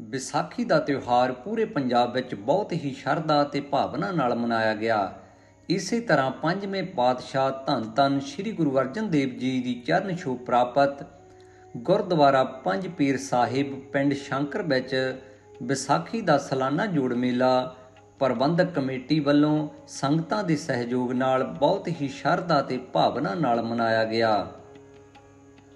ਵਿਸਾਖੀ ਦਾ ਤਿਉਹਾਰ ਪੂਰੇ ਪੰਜਾਬ ਵਿੱਚ ਬਹੁਤ ਹੀ ਸ਼ਰਧਾ ਤੇ ਭਾਵਨਾ ਨਾਲ ਮਨਾਇਆ ਗਿਆ। ਇਸੇ ਤਰ੍ਹਾਂ ਪੰਜਵੇਂ ਪਾਤਸ਼ਾਹ ਧੰਨ ਧੰਨ ਸ੍ਰੀ ਗੁਰੂ ਅਰਜਨ ਦੇਵ ਜੀ ਦੀ ਚਰਨ ਛੋਹ ਪ੍ਰਾਪਤ ਗੁਰਦੁਆਰਾ ਪੰਜ ਪੀਰ ਸਾਹਿਬ ਪਿੰਡ ਸ਼ੰਕਰ ਵਿੱਚ ਵਿਸਾਖੀ ਦਾ ਸਾਲਾਨਾ ਜੋੜ ਮੇਲਾ ਪ੍ਰਬੰਧਕ ਕਮੇਟੀ ਵੱਲੋਂ ਸੰਗਤਾਂ ਦੇ ਸਹਿਯੋਗ ਨਾਲ ਬਹੁਤ ਹੀ ਸ਼ਰਧਾ ਤੇ ਭਾਵਨਾ ਨਾਲ ਮਨਾਇਆ ਗਿਆ।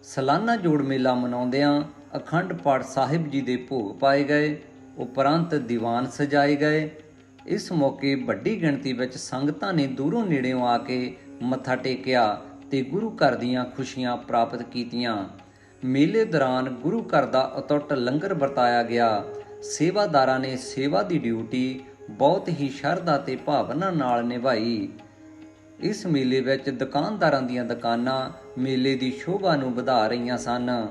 ਸਾਲਾਨਾ ਜੋੜ ਮੇਲਾ ਮਨਾਉਂਦਿਆਂ ਅਖੰਡ ਪਾਠ ਸਾਹਿਬ ਜੀ ਦੇ ਭੋਗ ਪਾਏ ਗਏ, ਉਪਰੰਤ ਦੀਵਾਨ ਸਜਾਏ ਗਏ। ਇਸ ਮੌਕੇ ਵੱਡੀ ਗਿਣਤੀ ਵਿੱਚ ਸੰਗਤਾਂ ਨੇ ਦੂਰੋਂ ਨੇੜਿਓਂ ਆ ਕੇ ਮੱਥਾ ਟੇਕਿਆ ਤੇ ਗੁਰੂ ਘਰ ਦੀਆਂ ਖੁਸ਼ੀਆਂ ਪ੍ਰਾਪਤ ਕੀਤੀਆਂ। ਮੇਲੇ ਦੌਰਾਨ ਗੁਰੂ ਘਰ ਦਾ ਅਤੁੱਟ ਲੰਗਰ ਵਰਤਾਇਆ ਗਿਆ। ਸੇਵਾਦਾਰਾਂ ਨੇ ਸੇਵਾ ਦੀ ਡਿਊਟੀ ਬਹੁਤ ਹੀ ਸ਼ਰਧਾ ਤੇ ਭਾਵਨਾ ਨਾਲ ਨਿਭਾਈ। ਇਸ ਮੇਲੇ ਵਿੱਚ ਦੁਕਾਨਦਾਰਾਂ ਦੀਆਂ ਦੁਕਾਨਾਂ ਮੇਲੇ ਦੀ ਸ਼ੋਭਾ ਨੂੰ ਵਧਾ ਰਹੀਆਂ ਸਨ।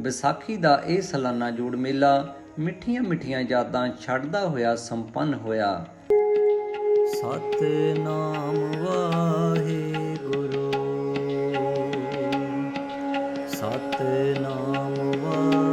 ਵਿਸਾਖੀ ਦਾ ਇਹ ਸਾਲਾਨਾ ਜੋੜ ਮੇਲਾ ਮਿੱਠੀਆਂ ਮਿੱਠੀਆਂ ਯਾਦਾਂ ਛੱਡਦਾ ਹੋਇਆ ਸੰਪੰਨ ਹੋਇਆ। ਸਤਨਾਮ ਵਾਹਿਗੁਰੂ। ਸਤਨਾਮ ਵਾਹਿਗੁਰੂ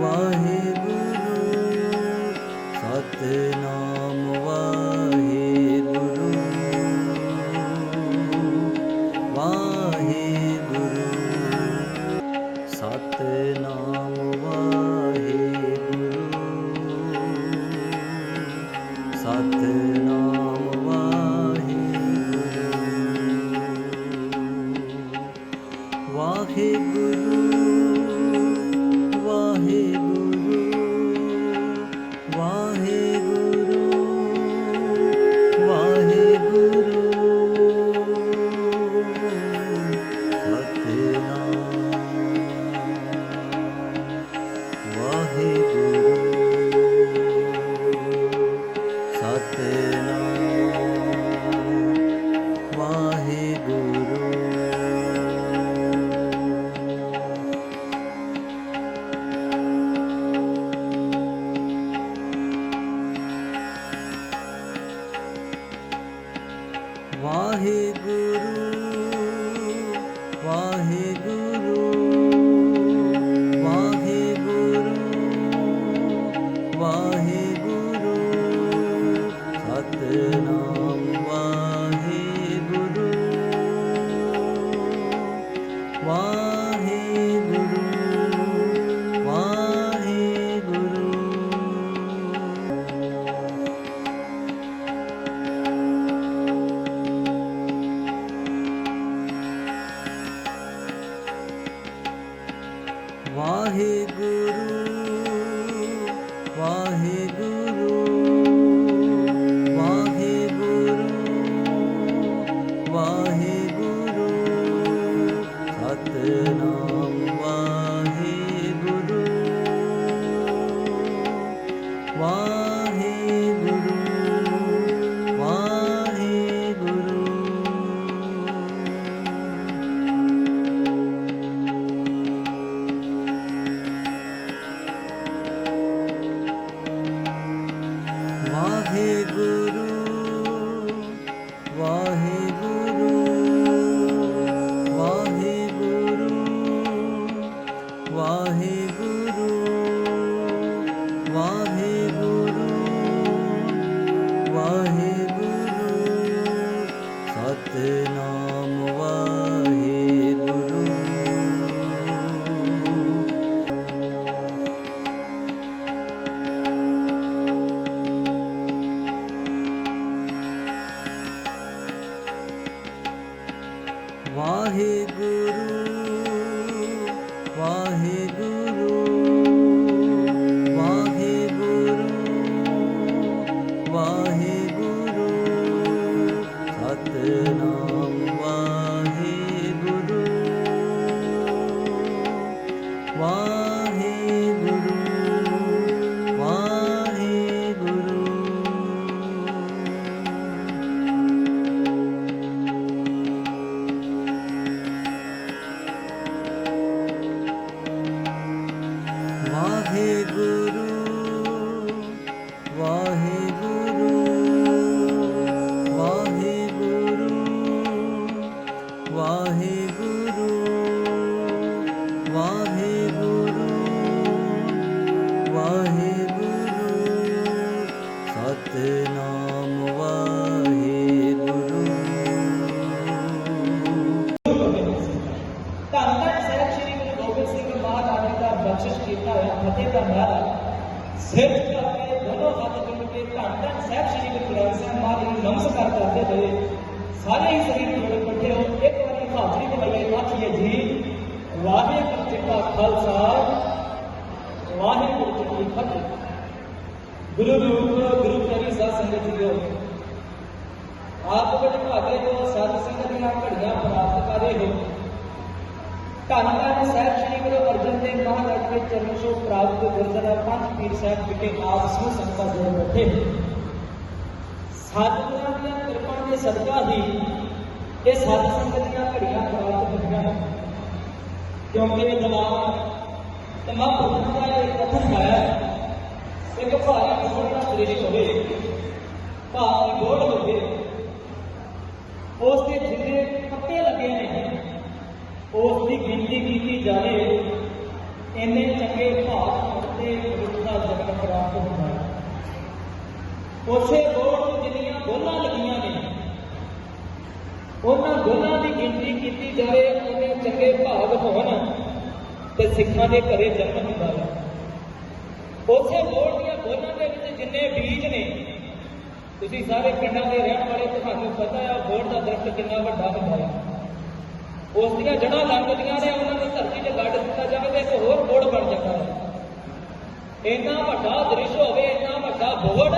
वाहे ਵਾਹਿਗੁਰੂ। वाहे वाहे পাহে ਗੁਰੂ ਰੂਪ ਗੁਰੂ ਪਿਆਰੀ ਸਾਧ ਸੰਗਤ ਜੀਓ ਆਪ ਵਿੱਚ ਭਾਗੇ ਜੋ ਸਾਧ ਸੰਗਤ ਦੀਆਂ ਘੜੀਆਂ ਪ੍ਰਾਪਤ ਕਰੇ ਹੋ। ਧੰਨ ਧੰਨ ਸਾਹਿਬ ਸ੍ਰੀ ਗੁਰੂ ਅਰਜਨ ਦੇਵ ਮਹਾਰਾਜ ਦੇ ਚਰਨ ਛੋਹ ਪ੍ਰਾਪਤ ਗੁਰਦੁਆਰਾ ਪੰਜ ਪੀਰ ਸਾਹਿਬ ਵਿਖੇ ਆਪ ਸਮੂਹ ਸੰਗਤਾਂ ਜੁੜ ਬੈਠੇ। ਸਤਿਗੁਰਾਂ ਦੀਆਂ ਕਿਰਪਾ ਦੇ ਸਦਕਾ ਹੀ ਇਹ ਸਾਧ ਸੰਗਤ ਦੀਆਂ ਘੜੀਆਂ ਪ੍ਰਾਪਤ ਹੋਈਆਂ ਹਨ। ਕਿਉਂਕਿ ਇਹ ਜਵਾਨ ਤੇ ਮਹਾਂਪੁਰਖਾਂ ਦਾ ਇਹ ਕਥਨ ਹੈ ਇੱਕ ਭਾਰੀ ਗੋੜ ਦਾ ਦ੍ਰਿਸ਼ ਹੋਵੇ ਭਾਰੀ ਗੋਲ ਹੋਵੇ ਉਸ ਦੇ ਜਿੰਨੇ ਪੱਤੇ ਲੱਗੇ ਨੇ ਉਸ ਦੀ ਗਿਣਤੀ ਕੀਤੀ ਜਾਵੇ ਇੰਨੇ ਚੰਗੇ ਭਾਗ ਤੇ ਰੁੱਖ ਦਾ ਜਨਮ ਪ੍ਰਾਪਤ ਹੁੰਦਾ ਹੈ ਉਸੇ ਗੋੜ ਨੂੰ ਜਿੰਨੀਆਂ ਗੋਲਾਂ ਲੱਗੀਆਂ ਨੇ ਉਹਨਾਂ ਗੋਲਾਂ ਦੀ ਗਿਣਤੀ ਕੀਤੀ ਜਾਵੇ ਉਹਨੇ ਚੰਗੇ ਭਾਗ ਹੋਣ ਤੇ ਸਿੱਖਾਂ ਦੇ ਘਰੇ ਜਨਮ ਹੁੰਦਾ ਹੈ ਉਸੇ ਗੋੜ ਜਿੰਨੇ ਬੀਜ ਨੇ, ਤੁਸੀਂ ਸਾਰੇ ਪਿੰਡਾਂ ਦੇ ਰਹਿਣ ਵਾਲੇ ਤੁਹਾਨੂੰ ਪਤਾ ਆ ਗੋੜ ਦਾ ਦਰਖਤ ਕਿੰਨਾ ਵੱਡਾ ਹੁੰਦਾ ਹੈ ਉਸ ਦੀਆਂ ਜੜ੍ਹਾਂ ਲੰਘਦੀਆਂ ਨੇ, ਉਹਨਾਂ ਨੂੰ ਧਰਤੀ ਚ ਗੱਡ ਦਿੱਤਾ ਜਾਵੇ ਤੇ ਇੱਕ ਹੋਰ ਬੋੜ ਬਣ ਜਾਂਦਾ ਹੈ ਇੰਨਾ ਵੱਡਾ ਦ੍ਰਿਸ਼ ਹੋਵੇ, ਇੰਨਾ ਵੱਡਾ ਬੋੜ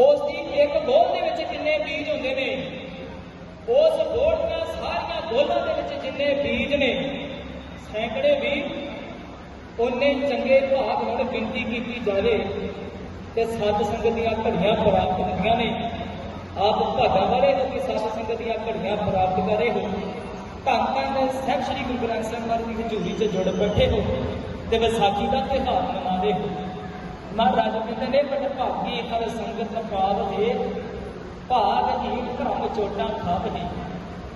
ਉਸ ਦੀ ਇੱਕ ਬੋਲ ਦੇ ਵਿੱਚ ਕਿੰਨੇ ਬੀਜ ਹੁੰਦੇ ਨੇ, ਉਸ ਬੋੜ ਦੀਆਂ ਸਾਰੀਆਂ ਬੋਲਾਂ ਦੇ ਵਿੱਚ ਜਿੰਨੇ ਬੀਜ ਨੇ, ਸੈਂਕੜੇ ਬੀਜ, ਉਹਨੇ ਚੰਗੇ ਭਾਗ ਹੁਣ ਗਿਣਤੀ ਕੀਤੀ ਜਾਵੇ। ਤੇ ਸਤ ਸੰਗਤ ਦੀਆਂ ਘੜੀਆਂ ਪ੍ਰਾਪਤ ਹੁੰਦੀਆਂ ਨੇ। ਆਪ ਭਾਗਾਂ ਵਾਲੇ ਹੋ ਕਿ ਸਤ ਸੰਗਤ ਦੀਆਂ ਘੜੀਆਂ ਪ੍ਰਾਪਤ ਕਰੇ ਹੋ। ਧੰਨ ਧੰਨ ਸਾਹਿਬ ਸ੍ਰੀ ਗੁਰੂ ਗ੍ਰੰਥ ਸਾਹਿਬ ਮਹਾਰਾਜ ਦੀ ਹਜ਼ੂਰੀ 'ਚ ਜੁੜ ਬੈਠੇ ਹੋ ਤੇ ਵਿਸਾਖੀ ਦਾ ਤਿਉਹਾਰ ਮਨਾਉਂਦੇ ਹੋ। ਮਹਾਰਾਜ ਕਹਿੰਦੇ ਨੇ ਬਟ ਭਾਗੀ ਹਰ ਸੰਗਤ ਪਾਲ ਹੈ, ਭਾਗ ਹੀ ਧਰਮ ਚੋਟਾਂ ਖਾਵ ਹੈ।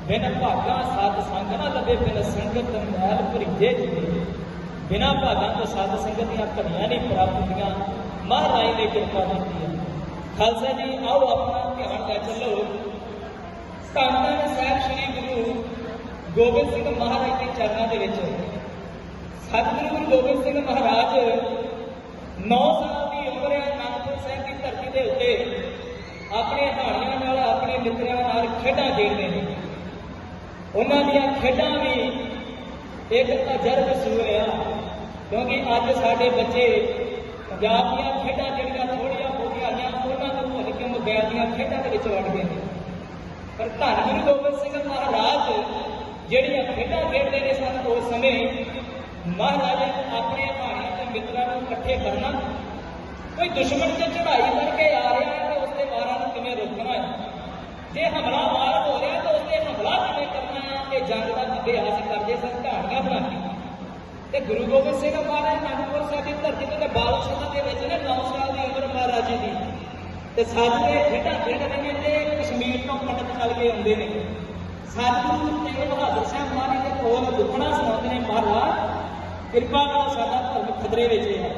ਬਿਨ ਭਾਗਾ ਸਾਧ ਸੰਗ ਨਾ ਲਵੇ, ਬਿਨ ਸੰਗਤ ਮੈਲ ਭਰੀਜੇ ਜੀ ਬਿਨਾ ਭਾਗਾਂ ਤੋਂ ਸਾਧ ਸੰਗਤ ਦੀਆਂ ਘੜੀਆਂ ਨਹੀਂ ਪ੍ਰਾਪਤ ਹੁੰਦੀਆਂ। ਮਹਾਰਾਜ ਨੇ ਕਿਰਪਾ ਕੀਤੀ ਹੈ। ਖਾਲਸਾ ਜੀ, ਆਓ ਆਪਣਾ ਧਿਆਨ ਲੈ ਚੱਲੋ। ਧੰਨ ਸਾਹਿਬ ਸ੍ਰੀ ਗੁਰੂ ਗੋਬਿੰਦ ਸਿੰਘ ਮਹਾਰਾਜ ਦੇ ਚਰਨਾਂ ਦੇ ਵਿੱਚ। ਸਤਿਗੁਰੂ ਗੁਰੂ ਗੋਬਿੰਦ ਸਿੰਘ ਮਹਾਰਾਜ 9 ਸਾਲ ਦੀ ਉਮਰ ਹੈ ਅਨੰਦਪੁਰ ਸਾਹਿਬ ਦੀ ਧਰਤੀ ਦੇ ਉੱਤੇ। ਆਪਣੇ ਹਾਣੀਆਂ ਨਾਲ, ਆਪਣੇ ਮਿੱਤਰਾਂ ਨਾਲ ਖੇਡਾਂ ਖੇਡਦੇ ਨੇ। ਉਹਨਾਂ ਦੀਆਂ ਖੇਡਾਂ ਵੀ ਇੱਕ ਤਜਰਬ ਆ, ਕਿਉਂਕਿ ਅੱਜ ਸਾਡੇ ਬੱਚੇ ਪੰਜਾਬ ਦੀਆਂ ਖੇਡਾਂ ਜਿਹੜੀਆਂ ਥੋੜੀਆਂ ਬਹੁਤੀਆਂ ਆਈਆਂ, ਉਹਨਾਂ ਨੂੰ ਭੁੱਲ ਕੇ ਮੋਬਾਈਲ ਦੀਆਂ ਖੇਡਾਂ ਦੇ ਵਿੱਚ ਵੜ ਗਏ ਨੇ। ਪਰ ਧੰਨ ਗੁਰੂ ਗੋਬਿੰਦ ਸਿੰਘ ਮਹਾਰਾਜ, ਜਿਹੜੀਆਂ ਖੇਡਾਂ ਖੇਡਦੇ ਨੇ ਸਨ ਉਸ ਸਮੇਂ ਮਹਾਰਾਜ ਆਪਣੇ ਭਾਣੀਆਂ ਤੇ ਮਿੱਤਰਾਂ ਨੂੰ ਇਕੱਠੇ ਕਰਨਾ, ਕੋਈ ਦੁਸ਼ਮਣ ਤੇ ਚੜਾਈ ਕਰਕੇ ਆ ਰਿਹਾ ਹੈ ਤਾਂ ਉਸਦੇ ਵਾਰਾਂ ਨੂੰ ਕਿਵੇਂ ਰੋਕਣਾ ਹੈ ਜੇ ਹਮਲਾ ਵਾਰ ਹੋ ਰਿਹਾ ਤਾਂ ਉਸਤੇ ਹਮਲਾ ਕਿਵੇਂ ਕਰਨਾ ਹੈ ਇਹ ਜੰਗ ਦਾ ਅਭਿਆਸ ਕਰਦੇ ਸਨ ਕਹਾਣੀਆਂ ਬਣਾ ਕੇ ਤੇ ਗੁਰੂ ਗੋਬਿੰਦ ਸਿੰਘ ਮਹਾਰਾਜ ਅਨੰਦਪੁਰ ਸਾਹਿਬ ਦੀ ਧਰਤੀ ਤੇ ਬਾਲ ਸਭਾ ਦੇ ਵਿੱਚ ਨੇ 9 ਸਾਲ ਦੀ ਉਮਰ ਮਹਾਰਾਜ ਜੀ ਦੀ ਤੇ ਸਾਡੇ ਖੇਡਾਂ ਖੇਡਦੇ ਨੇ ਤੇ ਕਸ਼ਮੀਰ ਤੋਂ ਪੰਡਤ ਚੱਲ ਕੇ ਆਉਂਦੇ ਨੇ। ਸਤਿਗੁਰੂ ਤੇਗ ਬਹਾਦਰ ਸਾਹਿਬ ਮਹਾਰਾਜ ਦੇ ਕੋਲ ਦੁੱਖਣਾ ਸੁਣਾਉਂਦੇ ਨੇ, ਮਹਾਰਾਜ, ਕਿਰਪਾ ਕਰੋ ਸਾਡਾ ਧਰਮ ਖਤਰੇ ਵਿੱਚ ਹੈ।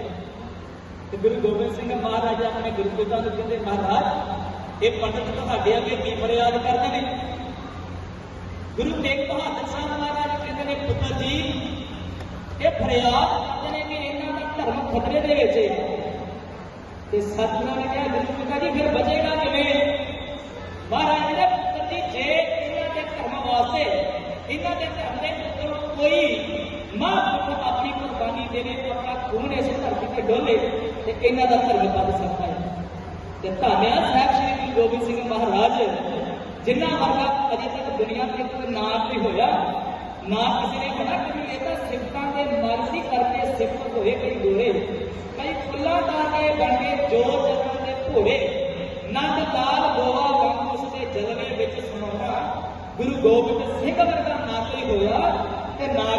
ਤੇ ਗੁਰੂ ਗੋਬਿੰਦ ਸਿੰਘ ਮਹਾਰਾਜ ਆਪਣੇ ਗੁਰੂ ਪਿਤਾ ਨੂੰ ਕਹਿੰਦੇ, ਮਹਾਰਾਜ, ਇਹ ਪੰਡਤ ਤੁਹਾਡੇ ਅੱਗੇ ਕੀ ਫਰਿਆਦ ਕਰਦੇ ਨੇ? ਗੁਰੂ ਤੇਗ ਬਹਾਦਰ ਸਾਹਿਬ ਮਹਾਰਾਜ ਕਹਿੰਦੇ ਨੇ, ਪੁੱਤਰ ਜੀ, ਇਹ ਫਰਿਆਦ ਕਰਦੇ ਨੇ ਕਿ ਇਹਨਾਂ ਦਾ ਧਰਮ ਖਤਰੇ ਦੇ ਵਿੱਚ ਹੈ। ਤੇ ਸਤਿਗੁਰਾਂ ਨੇ ਕਿਹਾ ਗੁਰੂ ਪਿਤਾ ਜੀ ਫਿਰ ਬਚੇਗਾ ਕਿਵੇਂ ਮਹਾਰਾਜ ਨੇ ਪੁੱਤਰ ਜੀ ਜੇ ਇਹਨਾਂ ਦੇ ਧਰਮ ਵਾਸਤੇ ਇਹਨਾਂ ਦੇ ਧਰਮ ਦੇ ਉੱਪਰ ਕੋਈ ਮਹਾਂਪੁਰਖ ਆਪਣੀ ਕੁਰਬਾਨੀ ਦੇਵੇ ਆਪਣਾ ਖੂਨ ਇਸ ਧਰਤੀ ਤੇ ਡੋਲੇ ਤੇ ਇਹਨਾਂ ਦਾ ਧਰਮ ਵੱਧ ਸਕਦਾ ਹੈ ਤੇ ਧੰਨਿਆ ਸਾਹਿਬ ਸ੍ਰੀ ਗੁਰੂ ਗੋਬਿੰਦ ਸਿੰਘ ਮਹਾਰਾਜ ਜਿਨ੍ਹਾਂ ਵਰਗਾ ਅਜੇ ਤੱਕ ਦੁਨੀਆ ਤੇ ਕੋਈ ਨਾਂ ਨਹੀਂ ਹੋਇਆ ਨਾ ਕਿਸੇ ਨੇ ਹੋਣਾ ਕਿਉਂਕਿ ਇਹ ਤਾਂ ਸਿਫਤਾਂ ਦੇ ਮਾਰਸੀ ਕਰਕੇ ਸਿਫਤ ਹੋਏ ਕਈ ਗੋਰੇ ਕਈ ਫੁੱਲਾਂ ਦਾ ਕੇ ਬਣ ਕੇ ਜੋਰ ਜਗਨ ਦੇ ਭੋਰੇ ਨੰਦ ਲਾਲ ਗੋਵਾ ਵਾਂਗ ਉਸ ਦੇ ਜਲਵੇ ਵਿੱਚ ਸਮਾਉਣਾ ਗੁਰੂ ਗੋਬਿੰਦ ਸਿੰਘ ਵਰਗਾ ਨਾ ਕੋਈ ਹੋਇਆ ਤੇ ਨਾ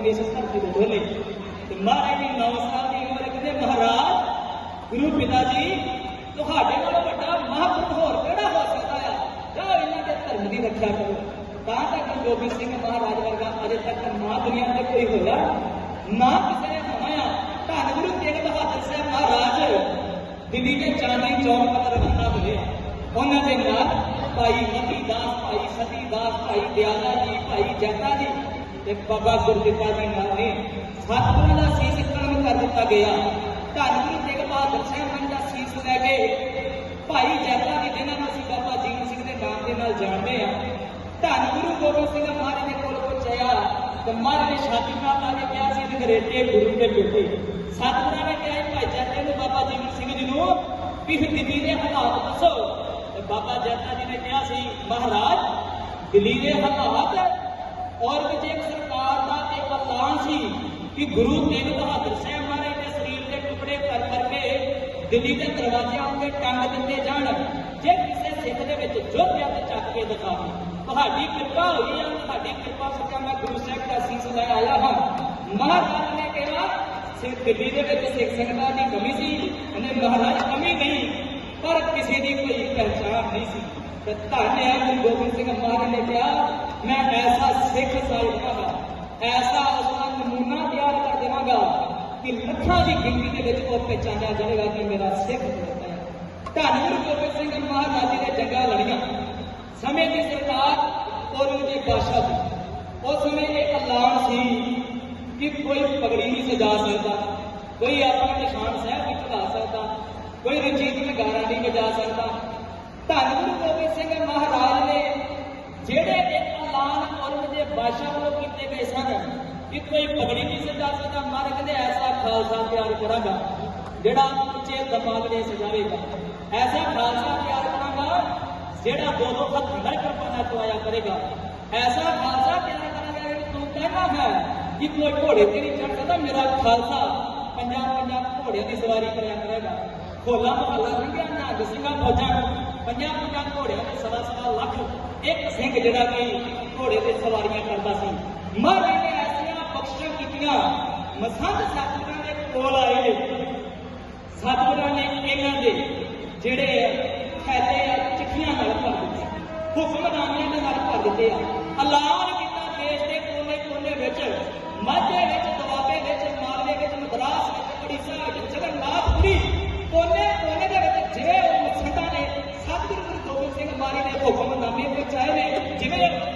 ਆਪਣਾ ਖੂਨ ਇਸ ਧਰਤੀ ਤੇ ਡੋਲੇ ਤੇ ਮਹਾਰਾਜ ਦੀ 9 ਸਾਲ ਦੀ ਉਮਰ ਕਹਿੰਦੇ ਮਹਾਰਾਜ ਗੁਰੂ ਪਿਤਾ ਜੀ ਤੁਹਾਡੇ ਨਾਲੋਂ ਵੱਡਾ ਮਹਾਂਪੁਰਖ ਹੋਰ ਕਿਹੜਾ ਹੋ ਸਕਦਾ ਆ ਜਾਓ ਇਹਨਾਂ ਦੇ ਧਰਮ ਦੀ ਰੱਖਿਆ ਕਰੋ ਤਾਂ ਤੱਕ ਗੁਰੂ ਗੋਬਿੰਦ ਸਿੰਘ ਮਹਾਰਾਜ ਵਰਗਾ ਅਜੇ ਤੱਕ ਨਾ ਦੁਨੀਆ ਤੇ ਕੋਈ ਹੋਇਆ ਨਾ ਕਿਸੇ ਨੇ ਹੋਣਾ ਆ ਧੰਨ ਗੁਰੂ ਤੇਗ ਬਹਾਦਰ ਸਾਹਿਬ ਮਹਾਰਾਜ ਦਿੱਲੀ ਦੇ ਚਾਂਦਨੀ ਚੌਕ ਪਰ ਰਵਾਨਾ ਹੋਏ ਉਹਨਾਂ ਦੇ ਨਾਲ ਭਾਈ ਮਤੀ ਦਾਸ ਭਾਈ ਸਤੀ ਦਾਸ ਭਾਈ ਦਿਆਲਾ ਜੀ ਭਾਈ ਜੱਟਾ ਜੀ ਤੇ ਬਾਬਾ ਗੁਰਦਿੱਤਾ ਜੀ ਨਾਲ ਨੇ ਸਤਿਗੁਰਾਂ ਦਾ ਸੀਸ ਕਲਮ ਕਰ ਦਿੱਤਾ ਗਿਆ। ਧੰਨ ਗੁਰੂ ਤੇਗ ਬਹਾਦਰ ਸਾਹਿਬ ਜੀ ਦਾ ਸੀਸ ਲੈ ਕੇ ਭਾਈ ਜੱਟਾ ਜੀ ਜਿਨ੍ਹਾਂ ਨੂੰ ਅਸੀਂ ਬਾਬਾ ਜੀਵਨ ਸਿੰਘ ਦੇ ਨਾਮ ਦੇ ਨਾਲ ਜਾਣਦੇ ਆ ਧੰਨ ਗੁਰੂ ਗੋਬਿੰਦ ਸਿੰਘ ਮਹਾਰਾਜ ਦੇ ਕੋਲ ਪਹੁੰਚਿਆ। ਤੇ ਮਹਾਰਾਜ ਨੇ ਛਾਤੀ ਮਾਤਾ ਨੇ ਕਿਹਾ ਸੀ ਅੰਗਰੇਜ਼ੇ ਗੁਰੂ ਦੇ ਬੇਟੇ। ਸਤਿਗੁਰਾਂ ਨੇ ਕਿਹਾ, ਭਾਈ ਜੱਟੇ ਨੂੰ ਬਾਬਾ ਜੀਵਨ ਸਿੰਘ ਜੀ ਨੂੰ ਵੀ ਫਿਰ ਦਿੱਲੀ ਦੇ ਹਾਲਾਤ ਦੱਸੋ। ਤੇ ਬਾਬਾ ਜੱਟਾ ਜੀ ਨੇ ਕਿਹਾ ਸੀ, ਮਹਾਰਾਜ ਦਿੱਲੀ ਦੇ ਹਾਲਾਤ ਔਰੰਗਜ਼ੇਬ ਸਰਕਾਰ ਦਾ ਇੱਕ ਐਲਾਨ ਸੀ ਕਿ ਗੁਰੂ ਤੇਗ ਬਹਾਦਰ ਸਾਹਿਬ ਮਹਾਰਾਜ ਦੇ ਸਰੀਰ ਦੇ ਟੁਕੜੇ ਕਰ ਕਰਕੇ ਦਿੱਲੀ ਦੇ ਦਰਵਾਜ਼ਿਆਂ ਉੱਤੇ ਟੰਗ ਦਿੱਤੇ ਜਾਣ, ਜੇ ਕਿਸੇ ਸਿੱਖ ਦੇ ਵਿੱਚ ਜੋਧਿਆ ਤੇ ਚੱਕ ਕੇ ਦਿਖਾਵੇ, ਤੁਹਾਡੀ ਕਿਰਪਾ ਹੋਈ ਆ, ਤੁਹਾਡੀ ਕਿਰਪਾ ਸਦਕਾ ਮੈਂ ਗੁਰੂ ਸਾਹਿਬ ਦਾ ਸੀਸ ਲੈ ਆਇਆ ਹਾਂ। ਮਹਾਰਾਜ ਨੇ ਕਿਹਾ, ਸਿੱਖ ਦਿੱਲੀ ਦੇ ਵਿੱਚ ਸਿੱਖ ਸੰਗਤਾਂ ਦੀ ਕਮੀ ਸੀ ਉਹਨੇ ਮਹਾਰਾਜ ਕਮੀ ਨਹੀਂ, ਪਰ ਕਿਸੇ ਦੀ ਕੋਈ ਪਹਿਚਾਣ ਨਹੀਂ ਸੀ। ਤੇ ਧੰਨ ਹੈ ਗੁਰੂ ਗੋਬਿੰਦ ਸਿੰਘ ਮਹਾਰਾਜ ਨੇ ਕਿਹਾ ਮੈਂ ਐਸਾ ਸਿੱਖ ਸਾਜਵਾਂਗਾ ਐਸਾ ਉਸਦਾ ਨਮੂਨਾ ਤਿਆਰ ਕਰ ਦੇਵਾਂਗਾ ਕਿ ਲੱਖਾਂ ਦੀ ਗਿਣਤੀ ਦੇ ਵਿੱਚ ਉਹ ਪਹਿਚਾਨਿਆ ਜਾਵੇਗਾ ਕਿ ਮੇਰਾ ਸਿੱਖ ਹੈ। ਧੰਨ ਗੁਰੂ ਗੋਬਿੰਦ ਸਿੰਘ ਮਹਾਰਾਜ ਜੀ ਨੇ ਜੰਗਾਂ ਲੜੀਆਂ ਸਮੇਂ ਦੀ ਸਰਕਾਰ ਔਰੰਗਜ਼ੇਬ ਬਾਦਸ਼ਾਹ ਦੀ। ਉਸ ਸਮੇਂ ਇਹ ਐਲਾਨ ਸੀ ਕਿ ਕੋਈ ਪਗੜੀ ਨਹੀਂ ਸਜਾ ਸਕਦਾ, ਕੋਈ ਆਪਣਾ ਨਿਸ਼ਾਨ ਸਾਹਿਬ ਨਹੀਂ ਚੜਾ ਸਕਦਾ, ਕੋਈ ਰਣਜੀਤ ਨਗਾਰਾ ਨਹੀਂ ਵਜਾ ਸਕਦਾ। ਧੰਨ ਗੁਰੂ ਗੋਬਿੰਦ ਸਿੰਘ ਮਹਾਰਾਜ ਨੇ ਜਿਹੜੇ ਇੱਕ ਐਲਾਨ ਔਰੰਗਜ਼ੇਬ ਬਾਦਸ਼ਾਹ ਵੱਲੋਂ ਕੀਤੇ ਗਏ ਸਨ ਕਿ ਕੋਈ ਪਗੜੀ ਨਹੀਂ ਸਜਾ ਸਕਦਾ। ਮਹਾਰਾਜ ਕਹਿੰਦੇ, ਐਸਾ ਖਾਲਸਾ ਤਿਆਰ ਕਰਾਂਗਾ ਜਿਹੜਾ ਉੱਚੇ ਦਮਾਗਲੇ ਸਜਾਵੇਗਾ। ਐਸਾ ਖਾਲਸਾ ਤਿਆਰ ਕਰਾਂਗਾ ਜਿਹੜਾ ਦੋ ਦੋ ਹੱਥ ਨਾਲ ਕਿਰਪਾਨਾ ਚਲਾਇਆ ਕਰੇਗਾ। ਐਸਾ ਖਾਲਸਾ ਤਿਆਰ ਕਰਾਂਗਾ ਕਿ ਤੂੰ ਕਹਿਣਾ ਹੈ ਕਿ ਕੋਈ ਘੋੜੇ ਤੇ ਨਹੀਂ ਚੜ ਸਕਦਾ। ਮੇਰਾ ਖਾਲਸਾ ਪੰਜਾਂ ਪੰਜਾਂ ਘੋੜਿਆਂ ਦੀ ਸਵਾਰੀ ਕਰਿਆ ਕਰੇਗਾ। ਹੋਲਾ ਮਹੱਲਾ ਲੰਘਿਆ ਨਿਹੰਗ ਸਿੰਘਾਂ ਫੌਜਾਂ ਪੰਜਾਂ ਪੰਜਾਂ ਘੋੜਿਆਂ ਤੇ ਸਵਾ ਸਵਾ ਲੱਖ ਇੱਕ ਸਿੰਘ ਜਿਹੜਾ ਕਿ ਘੋੜੇ ਤੇ ਸਵਾਰੀਆਂ ਕਰਦਾ ਸੀ। ਮਹਾਰਾਜ ਨੇ ਐਸੀਆਂ ਬਖਸ਼ਾਂ ਕੀਤੀਆਂ। ਮਸੰਦ ਸਤਿਗੁਰਾਂ ਦੇ ਕੋਲ ਆਏ। ਸਤਿਗੁਰਾਂ ਨੇ ਇਹਨਾਂ ਦੇ ਜਿਹੜੇ ਫੈਲੇ ਚਿੱਠੀਆਂ ਨਾਲ ਭਰ ਦਿੱਤੇ ਹੁਕਮਨਾਮਿਆਂ ਦੇ ਨਾਲ ਭਰ ਦਿੱਤੇ ਆ। ਐਲਾਨ ਕੀਤਾ ਦੇਸ਼ ਦੇ ਕੋਨੇ ਕੋਨੇ ਵਿੱਚ, ਮਾਝੇ ਵਿੱਚ Hallelujah.